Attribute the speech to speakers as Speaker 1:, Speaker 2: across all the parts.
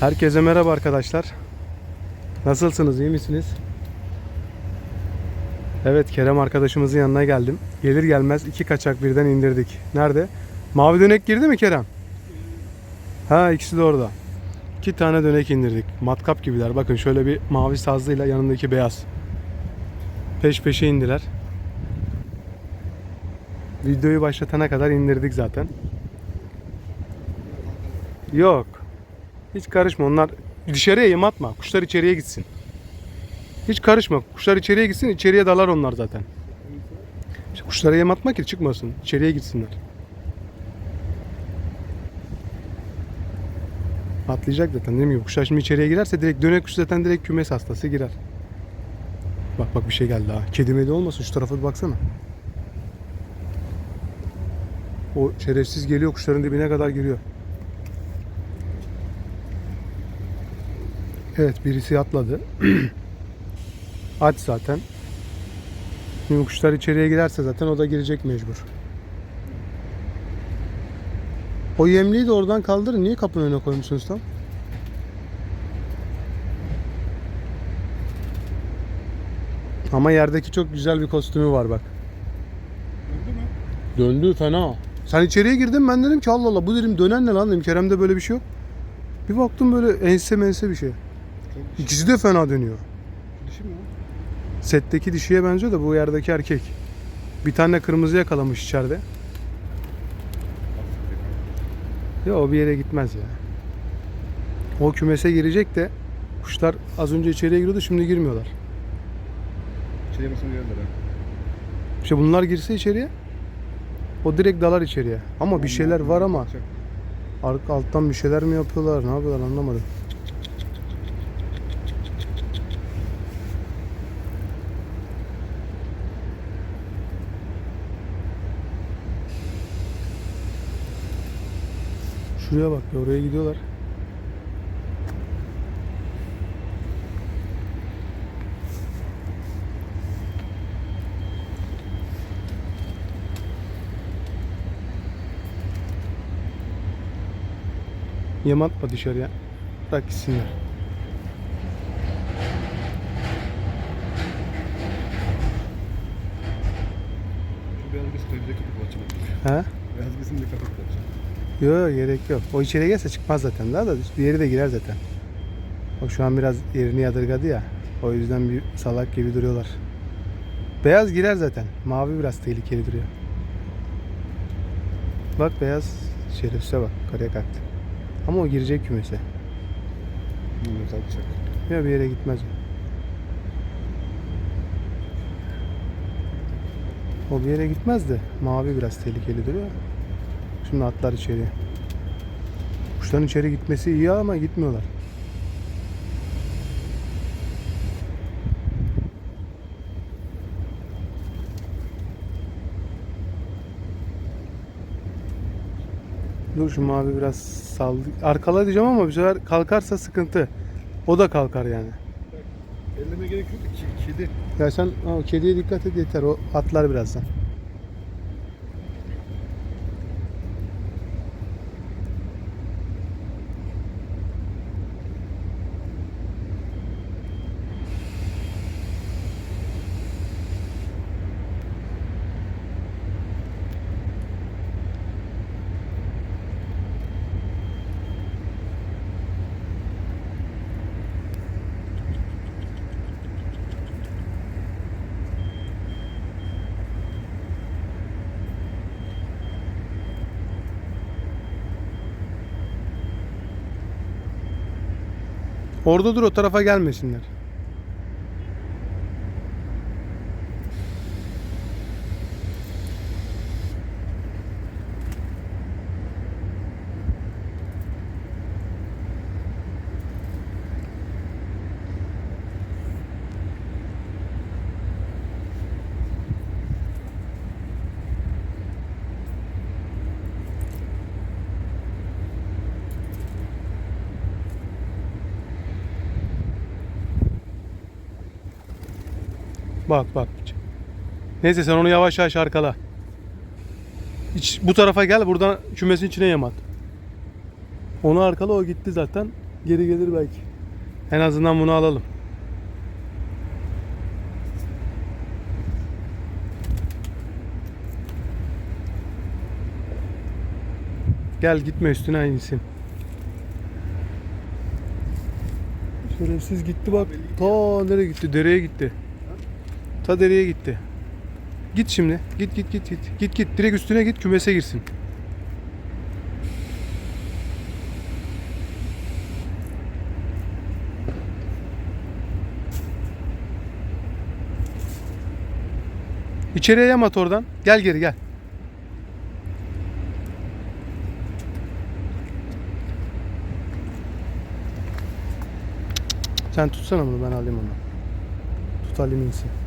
Speaker 1: Herkese merhaba arkadaşlar. Nasılsınız? iyi misiniz? Evet Kerem arkadaşımızın yanına geldim. Gelir gelmez iki kaçak birden indirdik. Nerede? Mavi dönek girdi mi Kerem? Ha ikisi de orada. İki tane dönek indirdik. Matkap gibiler. Bakın şöyle bir mavi sazlıyla yanındaki beyaz. Peş peşe indiler. Videoyu başlatana kadar indirdik zaten. Yok. Hiç karışma onlar dışarıya yem atma. Kuşlar içeriye gitsin. Hiç karışma. Kuşlar içeriye gitsin. içeriye dalar onlar zaten. İşte kuşlara yem atma ki çıkmasın. İçeriye gitsinler. Atlayacak zaten dediğim gibi. Kuşlar şimdi içeriye girerse direkt dönek kuş zaten direkt kümes hastası girer. Bak bak bir şey geldi ha. Kedi medi olmasın şu tarafa bir baksana. O şerefsiz geliyor kuşların dibine kadar giriyor. Evet birisi atladı. Aç zaten. Şimdi kuşlar içeriye girerse zaten o da girecek mecbur. O yemliği de oradan kaldırın. Niye kapının önüne koymuşsunuz tam? Ama yerdeki çok güzel bir kostümü var bak. Döndü fena. Sen içeriye girdin ben dedim ki Allah Allah bu dedim dönen ne lan dedim. Kerem'de böyle bir şey yok. Bir baktım böyle ense mense bir şey. İkisi de fena dönüyor.
Speaker 2: Dişi mi?
Speaker 1: Setteki dişiye benziyor da bu yerdeki erkek. Bir tane kırmızı yakalamış içeride. Ya o bir yere gitmez ya. O kümese girecek de kuşlar az önce içeriye giriyordu şimdi girmiyorlar.
Speaker 2: İçeriye basın gelirler ha.
Speaker 1: İşte bunlar girse içeriye o direkt dalar içeriye. Ama bir şeyler var ama alttan bir şeyler mi yapıyorlar ne yapıyorlar anlamadım. Şuraya bak ya oraya gidiyorlar. Yem atma dışarıya. Bırak gitsinler.
Speaker 2: Şu bir de köpek bakacağım.
Speaker 1: He?
Speaker 2: Bir de köpek bakacağım.
Speaker 1: Yok gerek yok. O içeri gelse çıkmaz zaten daha da bir yeri de girer zaten. Bak şu an biraz yerini yadırgadı ya. O yüzden bir salak gibi duruyorlar. Beyaz girer zaten. Mavi biraz tehlikeli duruyor. Bak beyaz şerefsize bak. Karaya kalktı. Ama o girecek kümese.
Speaker 2: Bilmiyorum kalkacak.
Speaker 1: Ya bir yere gitmez o. O bir yere gitmez de mavi biraz tehlikeli duruyor. Şimdi atlar içeriye. Kuşların içeri gitmesi iyi ama gitmiyorlar. Dur şu mavi biraz saldı. Arkala diyeceğim ama bu sefer kalkarsa sıkıntı. O da kalkar yani.
Speaker 2: Elleme gerek yok ki. Kedi.
Speaker 1: Ya sen o kediye dikkat et yeter. O atlar birazdan. Orada dur o tarafa gelmesinler. Bak bak. Neyse sen onu yavaş yavaş arkala. Hiç, bu tarafa gel buradan kümesin içine yem at. Onu arkala o gitti zaten. Geri gelir belki. En azından bunu alalım. Gel gitme üstüne insin. Şerefsiz gitti bak. Ta nereye gitti? Dereye gitti. Ta dereye gitti. Git şimdi. Git git git git. Git git. Direkt üstüne git kümese girsin. İçeriye yam at oradan. Gel geri gel. Sen tutsana bunu ben alayım onu. Tut alayım insin.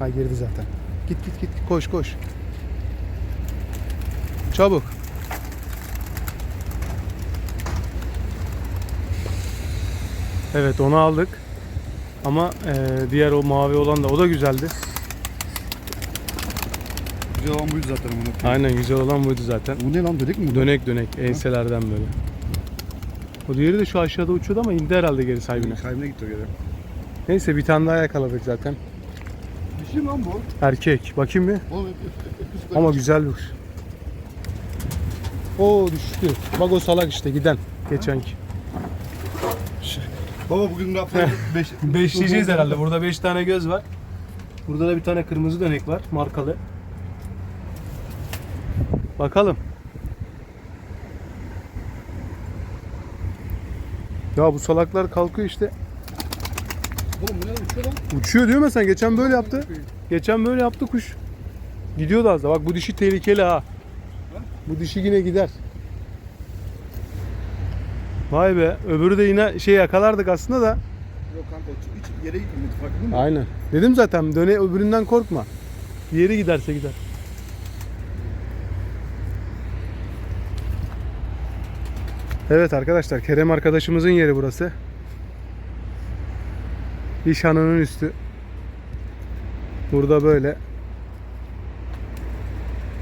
Speaker 1: Ha girdi zaten. Git git git koş koş. Çabuk. Evet onu aldık. Ama eee, diğer o mavi olan da o da güzeldi.
Speaker 2: Güzel olan buydu zaten bunu.
Speaker 1: Aynen güzel olan buydu zaten.
Speaker 2: Bu ne lan dönek mi bu?
Speaker 1: Dönek dönek enselerden böyle. O diğeri de şu aşağıda uçuyordu ama indi herhalde geri sahibine.
Speaker 2: Sahibine gitti o geri.
Speaker 1: Neyse bir tane daha yakaladık zaten.
Speaker 2: Bir şey lan bu?
Speaker 1: Erkek. Bakayım bir.
Speaker 2: Hep üst
Speaker 1: Ama güzel bir. Oo düştü. Bak o salak işte giden. Geçenki.
Speaker 2: Baba bugün rafları 5
Speaker 1: Beşleyeceğiz herhalde. Burada 5 tane göz var. Burada da bir tane kırmızı dönek var. Markalı. Bakalım. Ya bu salaklar kalkıyor işte.
Speaker 2: Oğlum bu ne lan uçuyor lan?
Speaker 1: Uçuyor diyor mu sen? Geçen böyle yaptı. Geçen böyle yaptı kuş. Gidiyordu az da. Bak bu dişi tehlikeli ha. Bu dişi yine gider. Vay be. Öbürü de yine şey yakalardık aslında da.
Speaker 2: Yok kanka hiç yere gitmedi farkında mı?
Speaker 1: Aynen. Dedim zaten döne öbüründen korkma. Yere giderse gider. Evet arkadaşlar Kerem arkadaşımızın yeri burası. İşhanının üstü. Burada böyle.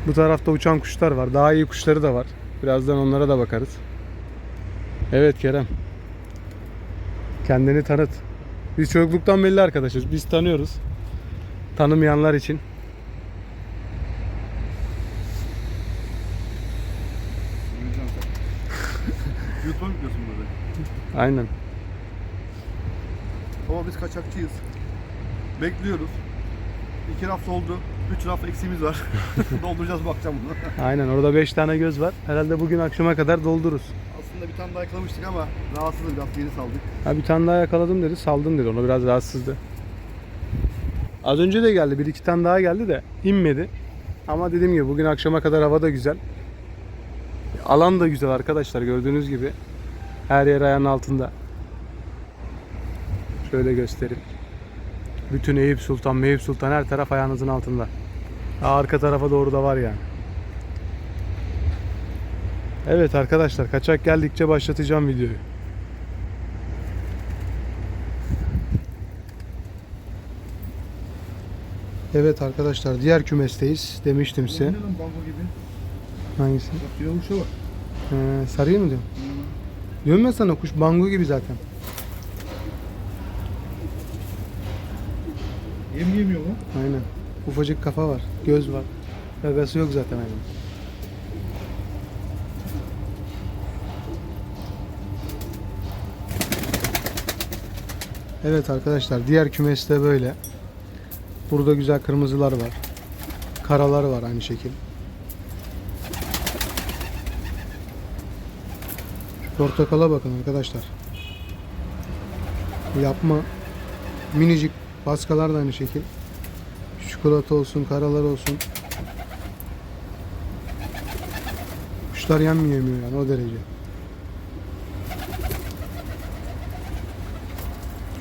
Speaker 1: Bu tarafta uçan kuşlar var. Daha iyi kuşları da var. Birazdan onlara da bakarız. Evet Kerem. Kendini tanıt. Biz çocukluktan belli arkadaşız. Biz tanıyoruz. Tanımayanlar için.
Speaker 2: Gidiyorsun böyle?
Speaker 1: Aynen.
Speaker 2: Baba biz kaçakçıyız. Bekliyoruz. İki raf oldu. Üç raf eksiğimiz var. Dolduracağız bakacağım bunu.
Speaker 1: Aynen orada 5 tane göz var. Herhalde bugün akşama kadar doldururuz.
Speaker 2: Aslında bir tane daha yakalamıştık ama rahatsızız biraz geri saldık.
Speaker 1: Ha bir tane daha yakaladım dedi. Saldım dedi. Onu biraz rahatsızdı. Az önce de geldi. Bir iki tane daha geldi de inmedi. Ama dediğim gibi bugün akşama kadar hava da güzel. Alan da güzel arkadaşlar gördüğünüz gibi. Her yer ayağın altında. Şöyle göstereyim. Bütün Eyüp Sultan, Meyüp Sultan her taraf ayağınızın altında. Arka tarafa doğru da var yani. Evet arkadaşlar kaçak geldikçe başlatacağım videoyu. Evet arkadaşlar diğer kümesteyiz demiştim size. Hangisi?
Speaker 2: Bak bak.
Speaker 1: Ee, sarıyı mı diyorum? Diyorum ya sana kuş bango gibi zaten.
Speaker 2: Yem yemiyor mu?
Speaker 1: Aynen. Ufacık kafa var. Göz var. Gagası yok zaten aynen. Evet arkadaşlar diğer kümeste böyle. Burada güzel kırmızılar var. Karalar var aynı şekil. Portakala bakın arkadaşlar. Yapma. Minicik baskalar da aynı şekil. Çikolata olsun, karalar olsun. Kuşlar yem mi yemiyor yani o derece.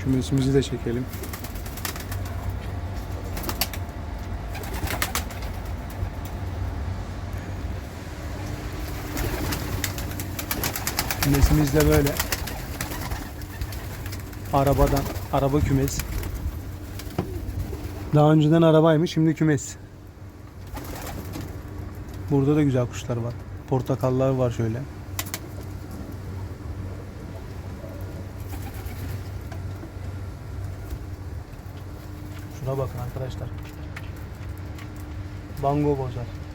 Speaker 1: Kümesimizi de çekelim. Kümesimiz de böyle. Arabadan, araba kümes. Daha önceden arabaymış şimdi kümes. Burada da güzel kuşlar var. Portakallar var şöyle. Şuna bakın arkadaşlar. Bango bozar.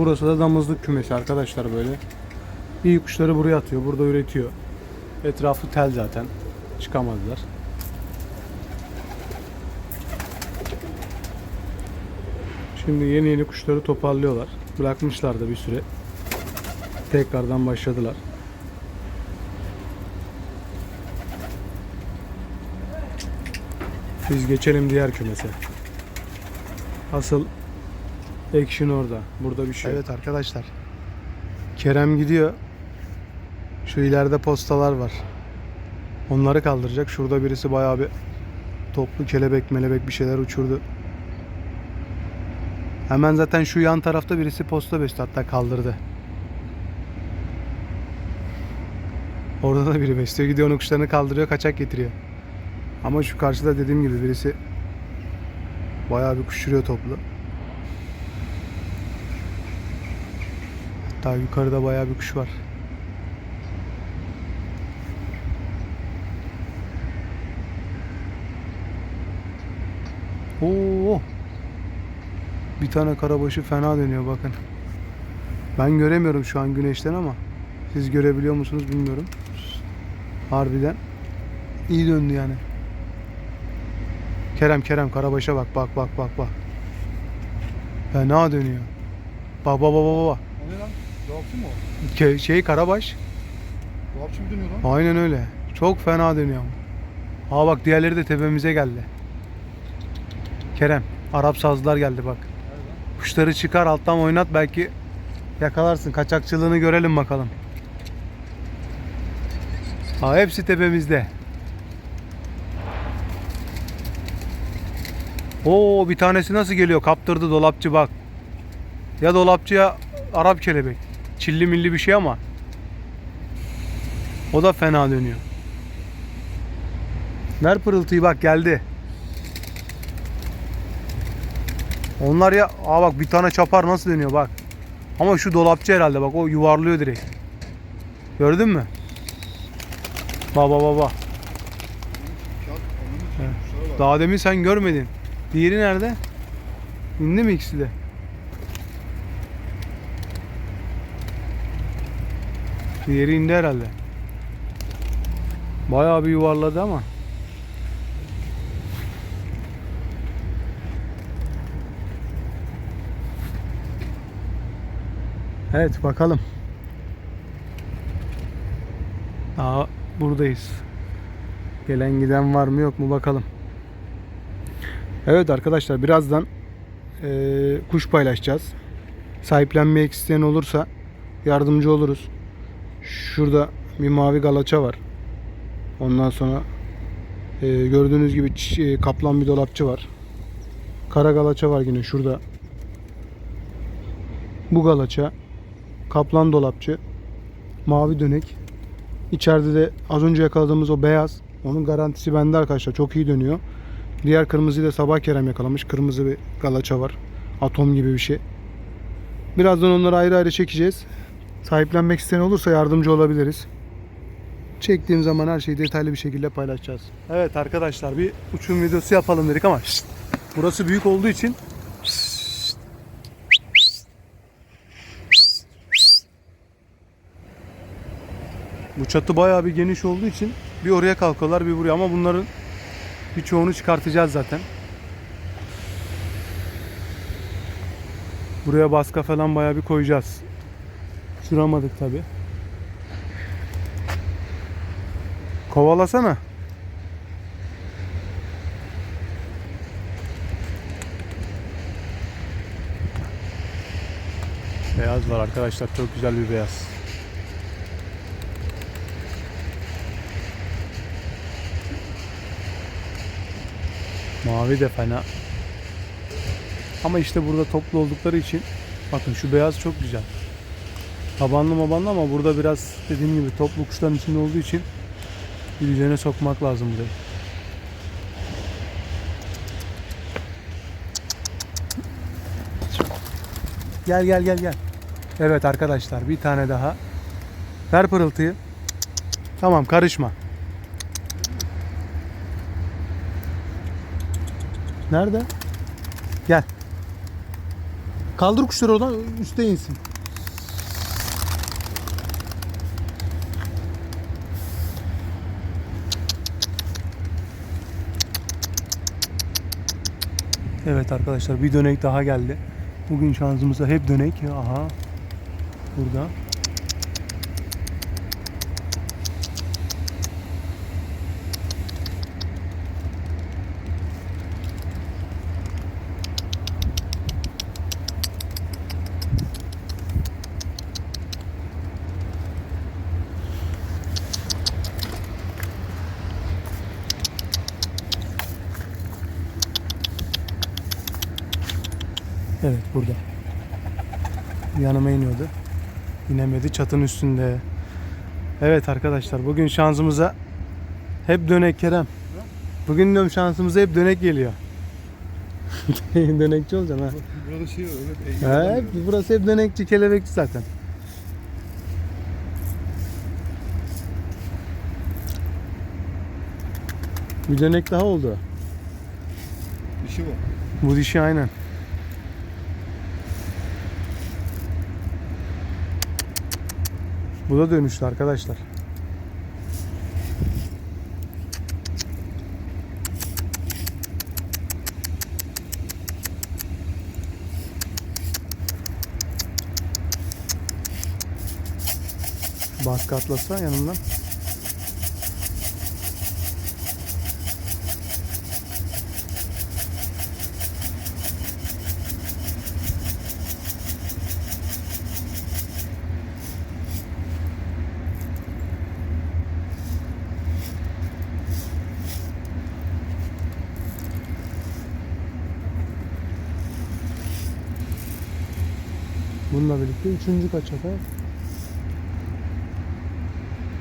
Speaker 1: Burası da damızlık kümesi arkadaşlar böyle. İyi kuşları buraya atıyor. Burada üretiyor. Etrafı tel zaten. Çıkamazlar. Şimdi yeni yeni kuşları toparlıyorlar. Bırakmışlar da bir süre. Tekrardan başladılar. Biz geçelim diğer kümese. Asıl action orada. Burada bir şey. Evet arkadaşlar. Kerem gidiyor. Şu ileride postalar var. Onları kaldıracak. Şurada birisi bayağı bir toplu kelebek melebek bir şeyler uçurdu. Hemen zaten şu yan tarafta birisi posta besti hatta kaldırdı. Orada da biri besliyor. Gidiyor onun kuşlarını kaldırıyor kaçak getiriyor. Ama şu karşıda dediğim gibi birisi bayağı bir kuş uçuruyor toplu. Hatta yukarıda bayağı bir kuş var. Oo. Bir tane karabaşı fena dönüyor bakın. Ben göremiyorum şu an güneşten ama siz görebiliyor musunuz bilmiyorum. Harbiden iyi döndü yani. Kerem Kerem karabaşa bak bak bak bak bak. Fena dönüyor. Bak bak bak bak bak.
Speaker 2: Dolapçı mı o?
Speaker 1: Ke- Şey karabaş.
Speaker 2: Dolapçı mı dönüyor lan?
Speaker 1: Aynen öyle. Çok fena dönüyor. Aa bak diğerleri de tepemize geldi. Kerem, Arap sazlar geldi bak. Kuşları çıkar alttan oynat belki yakalarsın. Kaçakçılığını görelim bakalım. Aa hepsi tepemizde. Oo bir tanesi nasıl geliyor? Kaptırdı dolapçı bak. Ya dolapçı ya Arap kelebek. Çilli milli bir şey ama. O da fena dönüyor. Ver pırıltıyı bak geldi. Onlar ya aa bak bir tane çapar nasıl dönüyor bak. Ama şu dolapçı herhalde bak o yuvarlıyor direkt. Gördün mü? Baba baba. Daha demin sen görmedin. Diğeri nerede? İndi mi ikisi de? Diğeri indi herhalde. Bayağı bir yuvarladı ama. Evet bakalım. Daha buradayız. Gelen giden var mı yok mu bakalım. Evet arkadaşlar birazdan eee, kuş paylaşacağız. Sahiplenmek isteyen olursa yardımcı oluruz. Şurada bir mavi galaça var. Ondan sonra eee, gördüğünüz gibi e, kaplan bir dolapçı var. Kara galaça var yine şurada. Bu galaça, kaplan dolapçı, mavi dönek. İçeride de az önce yakaladığımız o beyaz. Onun garantisi bende arkadaşlar. Çok iyi dönüyor. Diğer kırmızıyı da sabah Kerem yakalamış. Kırmızı bir galaça var. Atom gibi bir şey. Birazdan onları ayrı ayrı çekeceğiz. Sahiplenmek isteyen olursa yardımcı olabiliriz. Çektiğim zaman her şeyi detaylı bir şekilde paylaşacağız. Evet arkadaşlar bir uçum videosu yapalım dedik ama şşt, burası büyük olduğu için bu çatı bayağı bir geniş olduğu için bir oraya kalkıyorlar bir buraya ama bunların Birçoğunu çıkartacağız zaten. Buraya baska falan bayağı bir koyacağız. Uçuramadık tabi. Kovalasana. Beyaz var arkadaşlar. Çok güzel bir beyaz. Mavi de fena. Ama işte burada toplu oldukları için bakın şu beyaz çok güzel. Tabanlı mabanlı ama burada biraz dediğim gibi toplu kuşların içinde olduğu için bir düzene sokmak lazım burayı. Gel gel gel gel. Evet arkadaşlar bir tane daha. Ver pırıltıyı. Tamam karışma. Nerede? Gel. Kaldır kuşları oradan üste insin. Evet arkadaşlar bir dönek daha geldi. Bugün şansımıza hep dönek. Aha. Burada. Evet burada. Yanıma iniyordu. İnemedi çatın üstünde. Evet arkadaşlar bugün şansımıza hep dönek Kerem. Bugün diyorum şansımıza hep dönek geliyor. Dönekçi olacaksın ha.
Speaker 2: Burada şey var.
Speaker 1: Ha, hep, burası hep dönekçi kelebekçi zaten. Bir dönek daha oldu.
Speaker 2: Dişi var.
Speaker 1: Bu dişi aynen. Bu da dönüştü arkadaşlar. Baskı atlasa yanımdan. Bununla birlikte üçüncü kaçak ha.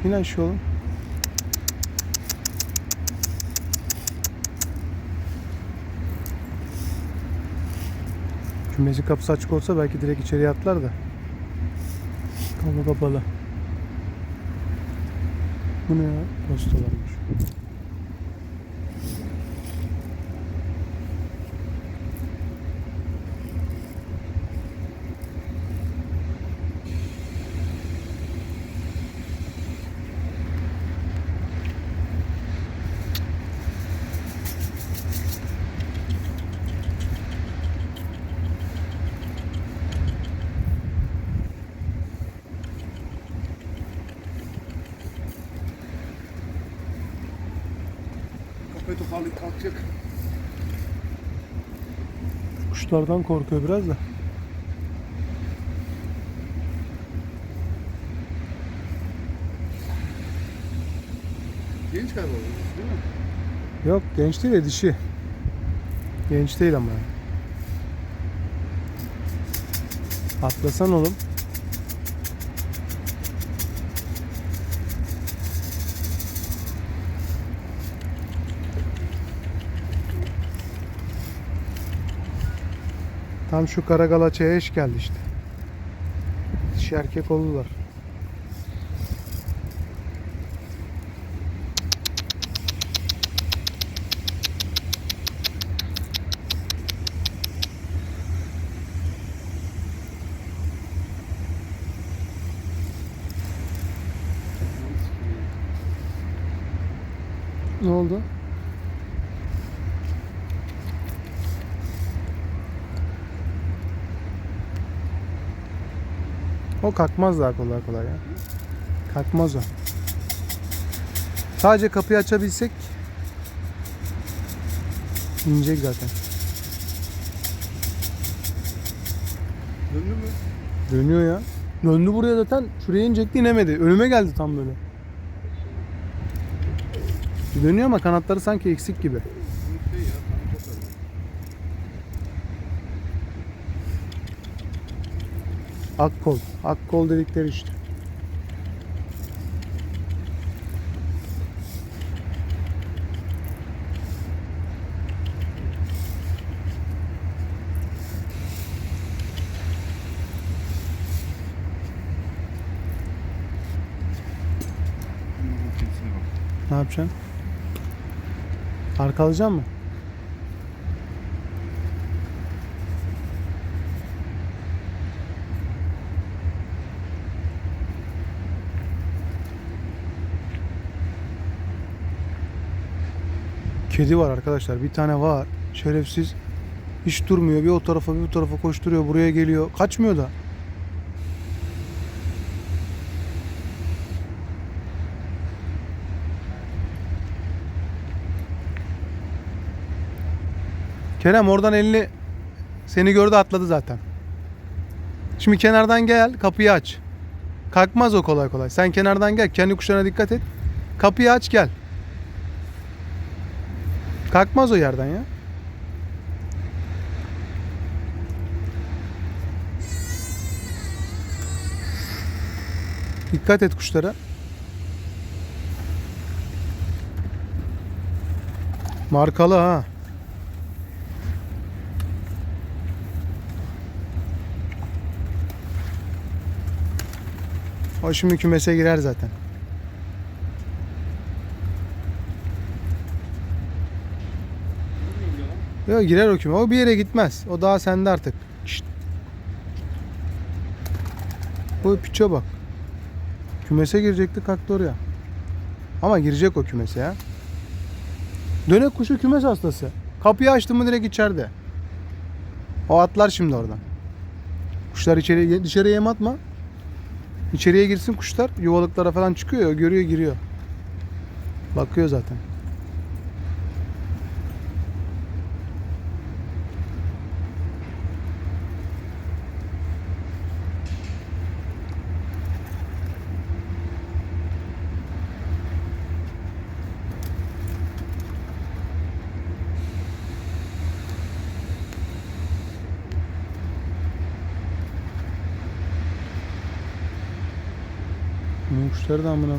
Speaker 1: Yine aşağı oğlum. Kümesi kapısı açık olsa belki direkt içeriye atlar da. Kapı kapalı. Bu ne ya? Postalarmış.
Speaker 2: Toparlayıp kalkacak.
Speaker 1: Kuşlardan korkuyor biraz da.
Speaker 2: Genç galiba değil mi?
Speaker 1: Yok genç değil de dişi. Genç değil ama. Atlasan oğlum. Tam şu Karagalaça'ya eş geldi işte. Dişi erkek oldular. Ne oldu? O kalkmaz daha kolay kolay ya. Kalkmaz o. Sadece kapıyı açabilsek inecek zaten.
Speaker 2: Döndü mü?
Speaker 1: Dönüyor ya. Döndü buraya zaten. Şuraya inecekti inemedi. Önüme geldi tam böyle. Dönüyor ama kanatları sanki eksik gibi.
Speaker 2: Bu şey ya. Tam çok önemli.
Speaker 1: Akkol. Akkol dedikleri işte. Ne yapacaksın? Arkalayacak mı? Kedi var arkadaşlar. Bir tane var. Şerefsiz. Hiç durmuyor. Bir o tarafa bir bu tarafa koşturuyor. Buraya geliyor. Kaçmıyor da. Kerem oradan elini seni gördü atladı zaten. Şimdi kenardan gel kapıyı aç. Kalkmaz o kolay kolay. Sen kenardan gel kendi kuşlarına dikkat et. Kapıyı aç gel. Kalkmaz o yerden ya. Dikkat et kuşlara. Markalı ha. O şimdi girer zaten. Yok girer o küme. O bir yere gitmez. O daha sende artık. Şşt. Bu piçe bak. Kümese girecekti kalktı oraya. Ama girecek o kümese ya. Dönek kuşu kümes hastası. Kapıyı açtı mı direkt içeride. O atlar şimdi oradan. Kuşlar içeri dışarıya yem atma. İçeriye girsin kuşlar. Yuvalıklara falan çıkıyor. Görüyor giriyor. Bakıyor zaten. Kuşlar da amına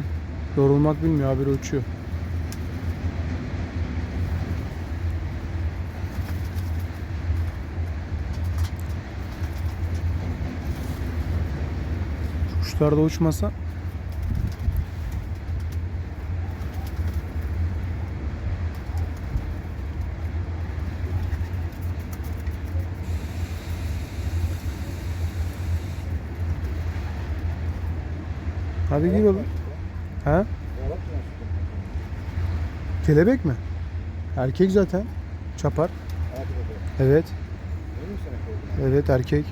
Speaker 1: yorulmak bilmiyor haberi uçuyor. Şu Kuşlar da uçmasa Hadi gir oğlum. Ha? Kelebek mi? Erkek zaten. Çapar. Evet. Evet erkek.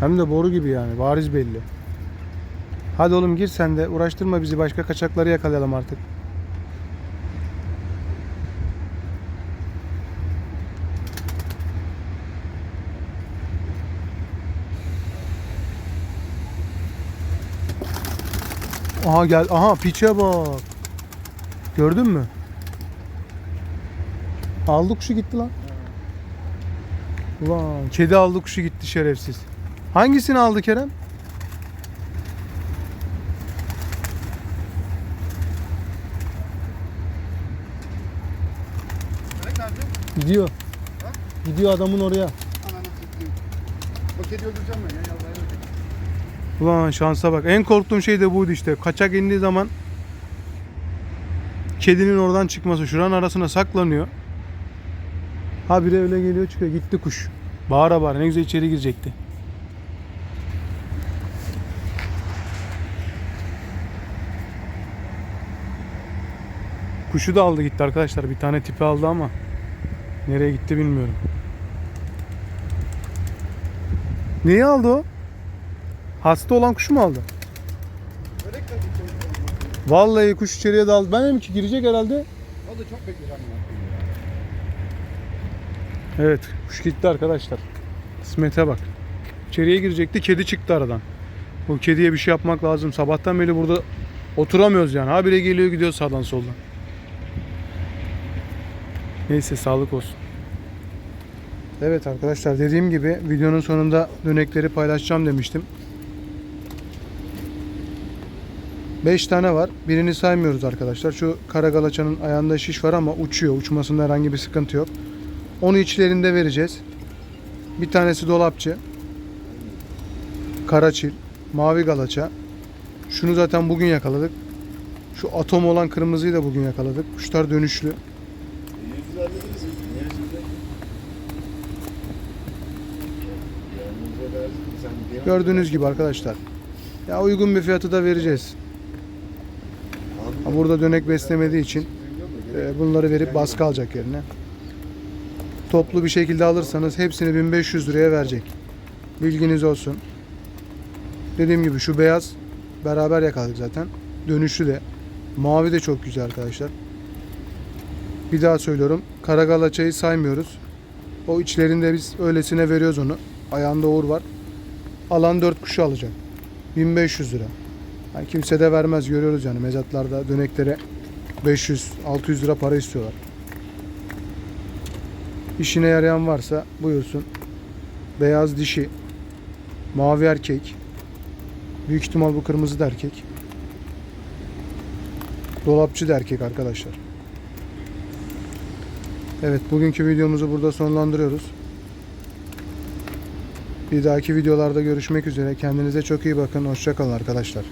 Speaker 1: Hem de boru gibi yani. Bariz belli. Hadi oğlum gir sen de. Uğraştırma bizi. Başka kaçakları yakalayalım artık. Aha gel. Aha piçe bak. Gördün mü? Aldı kuşu gitti lan. Ulan kedi aldı kuşu gitti şerefsiz. Hangisini aldı Kerem? Gidiyor. Gidiyor adamın oraya.
Speaker 2: Ananı sikeyim. O kedi öldüreceğim ben ya.
Speaker 1: Ulan şansa bak. En korktuğum şey de buydu işte. Kaçak indiği zaman kedinin oradan çıkması. Şuranın arasına saklanıyor. Ha biri öyle geliyor çıkıyor. Gitti kuş. Bağıra bağıra ne güzel içeri girecekti. Kuşu da aldı gitti arkadaşlar. Bir tane tipi aldı ama nereye gitti bilmiyorum. Neyi aldı o? Hasta olan kuşu mu aldı? Vallahi kuş içeriye daldı. Ben dedim ki girecek herhalde.
Speaker 2: O da çok bekleyeceğim.
Speaker 1: Evet kuş gitti arkadaşlar. Kısmete bak. İçeriye girecekti kedi çıktı aradan. Bu kediye bir şey yapmak lazım. Sabahtan beri burada oturamıyoruz yani. Habire geliyor gidiyor sağdan soldan. Neyse sağlık olsun. Evet arkadaşlar dediğim gibi videonun sonunda dönekleri paylaşacağım demiştim. 5 tane var. Birini saymıyoruz arkadaşlar. Şu karagalaçanın ayağında şiş var ama uçuyor. Uçmasında herhangi bir sıkıntı yok. Onu içlerinde vereceğiz. Bir tanesi dolapçı. Karaçil. Mavi galaça. Şunu zaten bugün yakaladık. Şu atom olan kırmızıyı da bugün yakaladık. Kuşlar dönüşlü. Gördüğünüz gibi arkadaşlar. Ya uygun bir fiyatı da vereceğiz. Burada dönek beslemediği için e, bunları verip baskı alacak yerine. Toplu bir şekilde alırsanız hepsini 1500 liraya verecek. Bilginiz olsun. Dediğim gibi şu beyaz beraber yakaladık zaten. Dönüşü de. Mavi de çok güzel arkadaşlar. Bir daha söylüyorum. Karagalaçayı saymıyoruz. O içlerinde biz öylesine veriyoruz onu. Ayağında uğur var. Alan 4 kuşu alacak. 1500 lira. Yani kimse de vermez görüyoruz yani mezatlarda döneklere 500-600 lira para istiyorlar. İşine yarayan varsa buyursun. Beyaz dişi, mavi erkek. Büyük ihtimal bu kırmızı da erkek. Dolapçı da erkek arkadaşlar. Evet bugünkü videomuzu burada sonlandırıyoruz. Bir dahaki videolarda görüşmek üzere. Kendinize çok iyi bakın. Hoşçakalın arkadaşlar.